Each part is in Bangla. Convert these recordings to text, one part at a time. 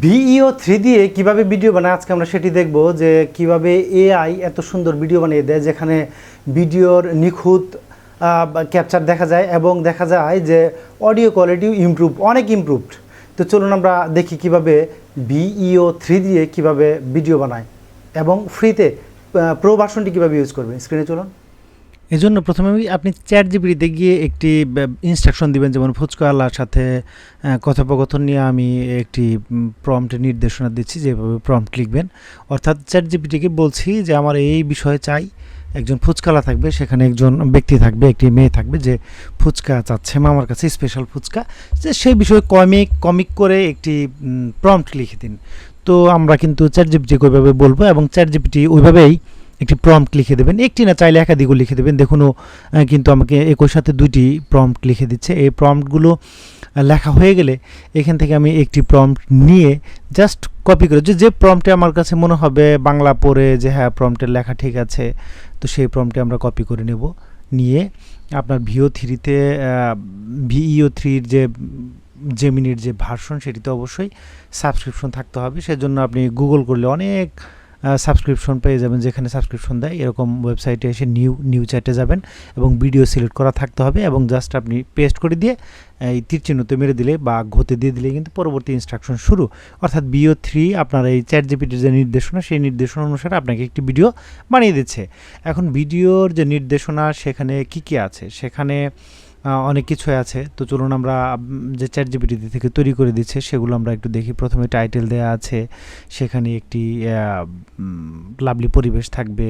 ভিইও থ্রি দিয়ে কীভাবে ভিডিও বানায়? আজকে আমরা সেটি দেখব যে কীভাবে এআই এত সুন্দর ভিডিও বানিয়ে দেয়, যেখানে ভিডিওর নিখুঁত ক্যাপচার দেখা যায় এবং দেখা যায় যে অডিও কোয়ালিটিও ইমপ্রুভ, অনেক ইমপ্রুভড। তো চলুন আমরা দেখি কীভাবে ভিইও থ্রি দিয়ে কীভাবে ভিডিও বানায় এবং ফ্রিতে প্রো ভার্সনটি কীভাবে ইউজ করবেন স্ক্রিনে চলুন। এই জন্য প্রথমে আপনি চ্যাট জিবিটিতে গিয়ে একটি ইনস্ট্রাকশন দিবেন, যেমন ফুচকা আল্লাহর সাথে কথোপকথন নিয়ে আমি একটি প্রম্পটের নির্দেশনা দিচ্ছি, যেভাবে প্রম্পট লিখবেন। অর্থাৎ চ্যাট জিবিটিকে বলছি যে, আমার এই বিষয়ে চাই, একজন ফুচকালা থাকবে, সেখানে একজন ব্যক্তি থাকবে, একটি মেয়ে থাকবে যে ফুচকা চাচ্ছে, মামার কাছে স্পেশাল ফুচকা। যে সেই বিষয়ে কমিক কমিক করে একটি প্রম্পট লিখে দিন। তো আমরা কিন্তু চ্যাট জিপিটিকে ওইভাবে বলব এবং চ্যাট জিপিটি ওইভাবেই একটি প্রম্পট লিখে দেবেন। একটি না চাইলে একাধিকও লিখে দেবেন। দেখুন ও কিন্তু আমাকে একই সাথে দুইটি প্রম্পট লিখে দিচ্ছে। এই প্রম্পটগুলো লেখা হয়ে গেলে এখান থেকে আমি একটি প্রম্পট নিয়ে জাস্ট কপি করে যে যে প্রম্পটে আমার কাছে মনে হবে বাংলা পড়ে যে হ্যাঁ প্রম্পটের লেখা ঠিক আছে, তো সেই প্রম্পটে আমরা কপি করে নেব। নিয়ে আপনার ভিও থ্রিতে ভিইও থ্রির যে জেমিনির যে ভার্সন, সেটিতে অবশ্যই সাবস্ক্রিপশন থাকতে হবে। সেজন্য আপনি গুগল করলে অনেক সাবস্ক্রিপশন পেয়ে যাবেন, যেখানে সাবস্ক্রিপশন দেয়, এরকম ওয়েবসাইটে এসে নিউ নিউ চ্যাটে যাবেন এবং ভিডিও সিলেক্ট করা থাকতে হবে এবং জাস্ট আপনি পেস্ট করে দিয়ে এই তীর চিহ্নতে মেরে দিলে বা ঘতে দিয়ে দিলে কিন্তু পরবর্তী ইনস্ট্রাকশন শুরু। অর্থাৎ বিও থ্রি আপনার এই চ্যাট জিপিটির যে নির্দেশনা, সেই নির্দেশনা অনুসারে আপনাকে একটি ভিডিও বানিয়ে দিচ্ছে। এখন ভিডিওর যে নির্দেশনা, সেখানে কি কি আছে? সেখানে অনেক কিছু আছে। তো চলুন আমরা যে চ্যাট জিপিটি থেকে তৈরি করে দিচ্ছে, সেগুলো আমরা একটু দেখি। প্রথমে টাইটেল দেয়া আছে, সেখানে একটি লাভলি পরিবেশ থাকবে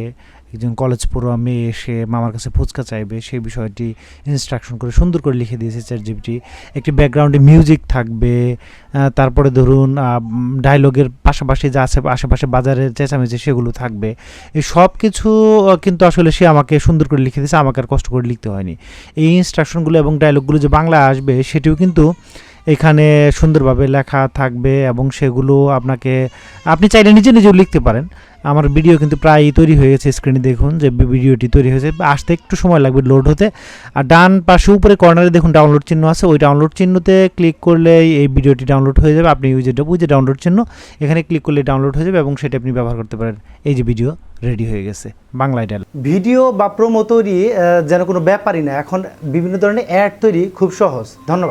একজন কলেজ পড়ুয়া মেয়ে এসে মামার কাছে ফুচকা চাইবে, সেই বিষয়টি ইনস্ট্রাকশন করে সুন্দর করে লিখে দিয়েছে চ্যাট জিপিটি একটি ব্যাকগ্রাউন্ডে মিউজিক থাকবে তারপরে ধরুন ডায়লগের পাশাপাশি যা আছে, আশেপাশে বাজারের চেঁচামেচি সেগুলো থাকবে। এই সব কিছু কিন্তু আসলে সে আমাকে সুন্দর করে লিখে দিয়েছে, আমাকে আর কষ্ট করে লিখতে হয়নি। এই ইনস্ট্রাকশনগুলো এবং ডায়লগগুলো যে বাংলা আসবে, সেটিও কিন্তু এখানে সুন্দরভাবে লেখা থাকবে এবং সেগুলো আপনাকে, আপনি চাইলে নিজে নিজেও লিখতে পারেন। আমার ভিডিও কিন্তু প্রায় তৈরি হয়ে গেছে স্ক্রিনে দেখুন যে ভিডিওটি তৈরি হয়েছে। আসতে একটু সময় লাগবে লোড হতে। আর ডান পাশে উপরে কর্নারে দেখুন ডাউনলোড চিহ্ন আছে। ওই ডাউনলোড চিহ্নতে ক্লিক করলে এই ভিডিওটি ডাউনলোড হয়ে যাবে। আপনি ওই যে যে ডাউনলোড চিহ্ন, এখানে ক্লিক করলে ডাউনলোড হয়ে যাবে এবং সেটা আপনি ব্যবহার করতে পারেন। এই যে ভিডিও রেডি হয়ে গেছে। বাংলায় ডাল ভিডিও বা প্রোমো তৈরি যেন কোনো ব্যাপারই না, এখন বিভিন্ন ধরনের অ্যাড তৈরি খুব সহজ। ধন্যবাদ।